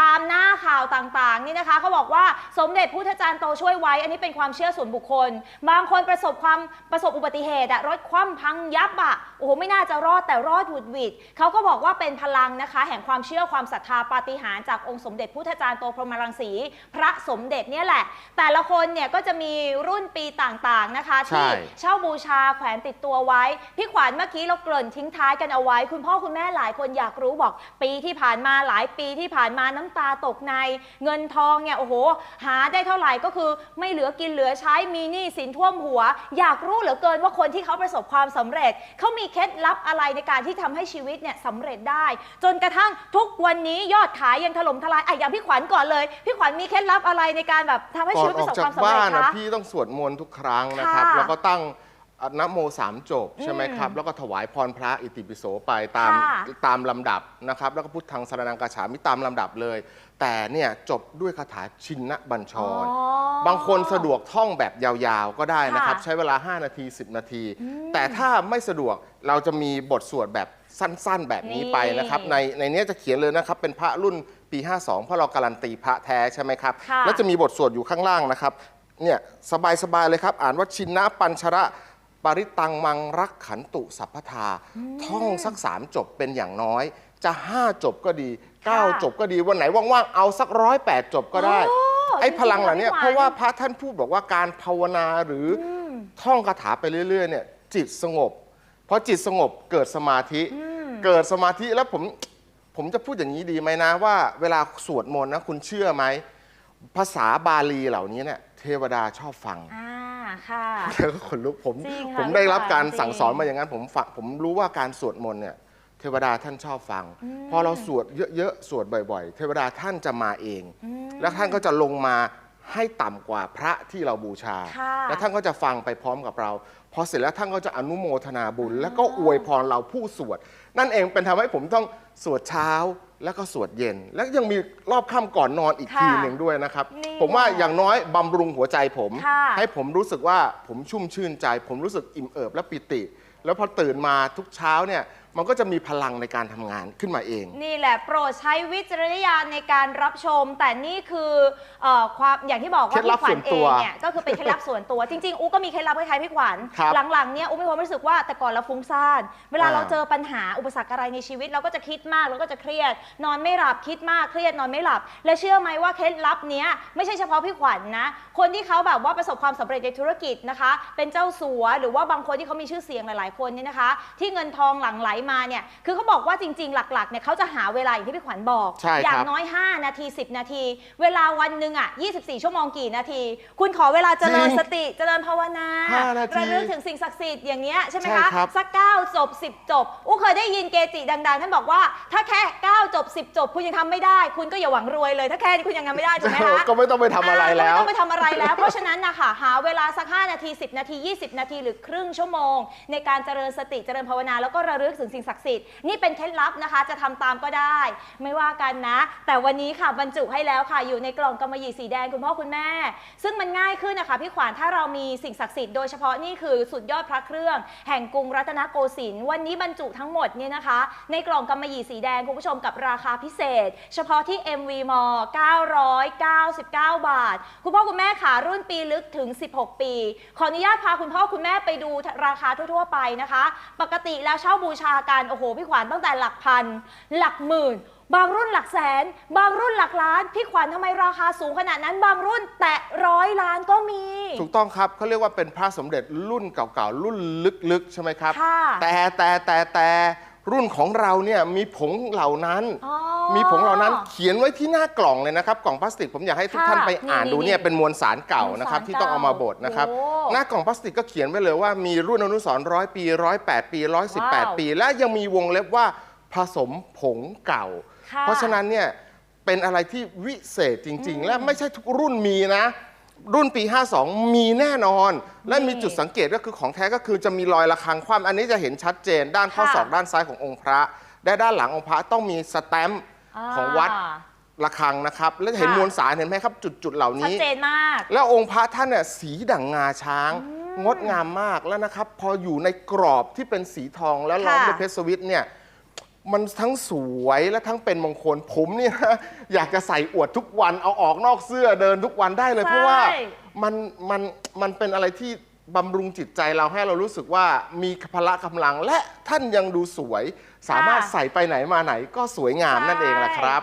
ตามหน้า ข่าวต่างๆนี่นะคะเขาบอกว่าสมเด็จพุทธจารย์โตช่วยไว้ อันนี้เป็นความเชื่อส่วนบุคคล บางคนประสบความประสบอุบัติเหตุอะรถคว่ำพังยับอะโอ้โหไม่น่าจะรอดแต่รอดหวุดหวิดเขาก็บอกว่าเป็นพลังนะคะ แห่งความเชื่อความศรัทธาปาฏิหาริย์จากองค์สมเด็จพุทธจารย์โตพรหมรังสีพระสมเด็จเนี่ยแหละ แต่ละคนเนี่ยก็จะมีรุ่นปีต่างๆนะคะใช่ที่เช่าบูชาแขวนติดตัวไว้ พี่ขวัญเมื่อกี้เราเกริ่นทิ้งท้ายกันเอาไว้ คุณพ่อคุณแม่หลายคนอยากรู้บอก ปีที่ผ่านมาหลายปีที่ผ่านมาน้ำตาตกในเงินทองเนี่ยโอ้โห หาได้เท่าไหร่ก็คือไม่เหลือกินเหลือใช้มีหนี้สินท่วมหัว อยากรู้เหลือเกินว่าคนที่เขาประสบความสำเร็จเขามีเคล็ดลับอะไรในการที่ทำให้ชีวิตเนี่ยสำเร็จได้ จนกระทั่งทุกวันนี้ยอดขายยังถล่มทลายอะอย่างพี่ขวัญก่อนเลย พี่ขวัญมีเคล็ดลับอะไรในการแบบทำให้ก่ชีอนวิตอปอกระสบจาความกสำเร็บ้าจนนะคะพี่ต้องสวดมนต์ทุกครั้งนะครับค่ะแล้วก็ตั้ง นะโมสามจบใช่ไหมอืมครับ แล้วก็ถวายพรพระอิติปิโสไปตามค่ะตามลำดับนะครับ แล้วก็พุทธังสรนังกาฉามิตามลำดับเลย แต่เนี่ยจบด้วยคาถาชินนบัญชร อ๋อบางคนสะดวกท่องแบบยาวๆก็ได้นะครับ ค่ะใช้เวลา 5 นาที 10 นาทีอืมแต่ถ้าไม่สะดวกเราจะมีบทสวดแบบสั้นๆแบบนี้นี่ ไปนะครับ ในในเนี้ยจะเขียนเลยนะครับ เป็นพระรุ่นปี 52 เพราะเราการันตีพระแท้ใช่ไหมครับ ค่ะแล้วจะมีบทสวดอยู่ข้างล่างนะครับ เนี่ยสบายๆเลยครับ อ่านว่าชินนะปัญชระ ปริตังมังรักขันตุสัพพทา ท่องสักสามจบเป็นอย่างน้อย จะห้าจบก็ดีเก้าค่ะจบก็ดี วันไหนว่างๆ เอาสักร้อยแปดจบก็ได้โอ้ไอ้จริงๆพลังเหล่านี้เหรอพี่เพราะว่าหวานพระท่านพูดบอกว่าการภาวนาหรืออมท่องคาถาไปเรื่อยๆเนี่ยจิตสงบเพราะจิตสงบเกิดสมาธิอืมเกิดสมาธิแล้วผมผมจะพูดอย่างนี้ดีไหมนะว่าเวลาสวดมนต์นะคุณเชื่อไหมภาษาบาลีเหล่านี้เนี่ยเทวดาชอบฟังอ่า ค่ะ แล้วก็ขนลุกผม จริงค่ะผมได้รับพี่การขวัญสั่งสอนจริงมาอย่างนั้นผมฟังผมรู้ว่าการสวดมนต์เนี่ยเทวดาท่านชอบฟังพอเราสวดเยอะๆ สวดบ่อยๆ เทวดาท่านจะมาเอง อืม แล้วท่านก็จะลงมา ให้ต่ำกว่าพระที่เราบูชา ค่ะ แล้วท่านก็จะฟังไปพร้อมกับเรา พอเสร็จแล้วท่านก็จะอนุโมทนาบุญ แล้วก็อวยพรเราผู้สวด นั่นเองเป็นทำให้ผมต้องสวดเช้าแล้วก็สวดเย็น แล้วยังมีรอบค่ำก่อนนอนอีกค่ะทีหนึ่งด้วยนะครับ นี่ผมว่าอย่างน้อยบำรุงหัวใจผม ค่ะ ให้ผมรู้สึกว่าผมชุ่มชื่นใจ ผมรู้สึกอิ่มเอิบและปิติ แล้วพอตื่นมาทุกเช้าเนี่ย มันก็จะมีพลังในการทำงานขึ้นมาเอง นี่แหละโปรดใช้วิจารณญาณในการรับชม แต่นี่คือเอ่อความอย่างที่บอกว่าเคล็ดลัพี่บขวัส่ญวนเอตัวงเนี่ยก็คือเป็นเคล็ดลับส่วนตัวจริงๆอูก็มีเคล็ดลับคล้ายๆพี่ขวัญครับหลังๆเนี่ยอูมีความรู้สึกว่าแต่ก่อนเราฟุ้งซ่านเวลาอ่า เราเจอปัญหาอุปสรรคอะไรในชีวิต เราก็จะคิดมากเราก็จะเครียด นอนไม่หลับคิดมากเครียดนอนไม่หลับ และเชื่อไหมว่าเคล็ดลับเนี้ยไม่ใช่เฉพาะพี่ขวัญนะ คนที่เขาแบบว่าประสบความสำเร็จในธุรกิจนะคะ เป็นเจ้าสัวหรือว่าบางคนที่เขามีชื่อเสียงหลายๆคนเนี่ยนะคะ ที่เงินทองหลั่งไหลมาเนี่ยคือเขาบอกว่าจริง ๆ หลักๆเนี่ยเขาจะหาเวลาอย่างที่พี่ขวัญบอก ใช่ครับ อย่างน้อย 5 นาที 10 นาที เวลาวันหนึ่งอะ24 ชั่วโมงกี่นาที คุณขอเวลาเจริญจริงสติเจริญภาวนาห้านาทีระลึกถึงสิ่งศักดิ์สิทธิ์อย่างเงี้ยใช่ไหมใช่คะครับ สักเก้าจบ10จบอู้เคยได้ยินเกจิดังๆท่านบอกว่าถ้าแค่9จบ10จบ คุณยังทำไม่ได้ คุณก็อย่าหวังรวยเลย ถ้าแค่นี้คุณยังทำไม่ได้ถูกไหมคะ ก็ไม่ต้องไปทำอะไรแล้วาก็ไม่ต้องไปทำอะไรแล้ว เพราะฉะนั้นนะคะหาเวลาสัก 5 นาที 10 นาที 20 นาทีหรือครึ่งชั่วโมง ในการเจริญสติเจริญภาวนาแล้วก็ระลึกถึงสิ่งศักดิ์สิทธิ์นี่เป็นเคล็ดลับนะคะ จะทำตามก็ได้ ไม่ว่ากันนะ แต่วันนี้ค่ะบรรจุให้แล้วค่ะ อยู่ในกล่องกำมะหยี่สีแดงคุณพ่อคุณแม่ ซึ่งมันง่ายขึ้นนะคะพี่ขวัญถ้าเรามีสิ่งศักดิ์สิทธิ์โดยเฉพาะนี่คือสุดยอดพระเครื่อง แห่งกรุงรัตนโกสินทร์วันนี้บรรจุทั้งหมดเนี่ยนะคะ ในกล่องกำมะหยี่สีแดงคุณผู้ชมกับราคาพิเศษ เฉพาะที่ MV m 999 บาท คุณพ่อคุณแม่ขารุ่นปีลึกถึง 16 ปี ขออนุญาตพาคุณพ่อคุณแม่ไปดูราคาทั่วๆไปนะคะ ปกติแล้วเช่าบูชากันโอ้โหพี่ขวัญตั้งแต่หลักพัน หลักหมื่น บางรุ่นหลักแสน บางรุ่นหลักล้าน พี่ขวัญทำไมราคาสูงขนาดนั้น บางรุ่นแตะร้อยล้านก็มี ถูกต้องครับเขาเรียกว่าเป็นพระสมเด็จรุ่นเก่าๆรุ่นลึกๆ ใช่ไหมครับ ค่ะแต่แต่แต่แต่รุ่นของเราเนี่ยมีผงเหล่านั้น อ๋อ มีผงเหล่านั้นเขียนไว้ที่หน้ากล่องเลยนะครับ กล่องพลาสติกผมอยากให้ทุกค่ะท่านไปอ่านนี่ดูเนี่ยนี่เป็นมวลสารเก่านะครับมวลสารที่ต้องเอามาบดนะครับโอ้หน้ากล่องพลาสติกก็เขียนไว้เลยว่ามีรุ่นอนุสรณ์ร้อยปีร้อยแปดปีร้อยสิบแปดว้าวปี และยังมีวงเล็บว่าผสมผงเก่า ค่ะเพราะฉะนั้นเนี่ยเป็นอะไรที่วิเศษจริง ๆ และไม่ใช่ทุกรุ่นมีนะ รุ่นปี 52 มีแน่นอน และมีจุดสังเกตก็คือของแท้ก็คือจะมีรอยระฆังคว่ำอันนี้จะเห็นชัดเจน ด้านข้อค่ะ ศอกด้านซ้ายขององค์พระ และด้านหลังองค์พระต้องมีสแตมป์ ของวัดาระฆังนะครับ แล้วจะเห็นค่ะมวลสารเห็นไหมครับ จุดๆเหล่าชัดนี้ เจนมาก แล้วองค์พระท่านเนี่ยสีดั่งงาช้าง งดงามมากแล้วนะครับ พออยู่ในกรอบที่เป็นสีทองแล้วล้อมค่ะด้วยเพชรสวิตเนี่ยมันทั้งสวยและทั้งเป็นมงคลผมเนี่ยนะอยากจะใส่อวดทุกวันเอาออกนอกเสื้อเดินทุกวันได้เลยใช่เพราะว่ามันมันมันเป็นอะไรที่ บำรุงจิตใจเราให้เรารู้สึกว่ามีพละกำลัง และท่านยังดูสวย สามารถใส่ไปไหนมาไหนก็สวยงามนั่นเองแหละครับ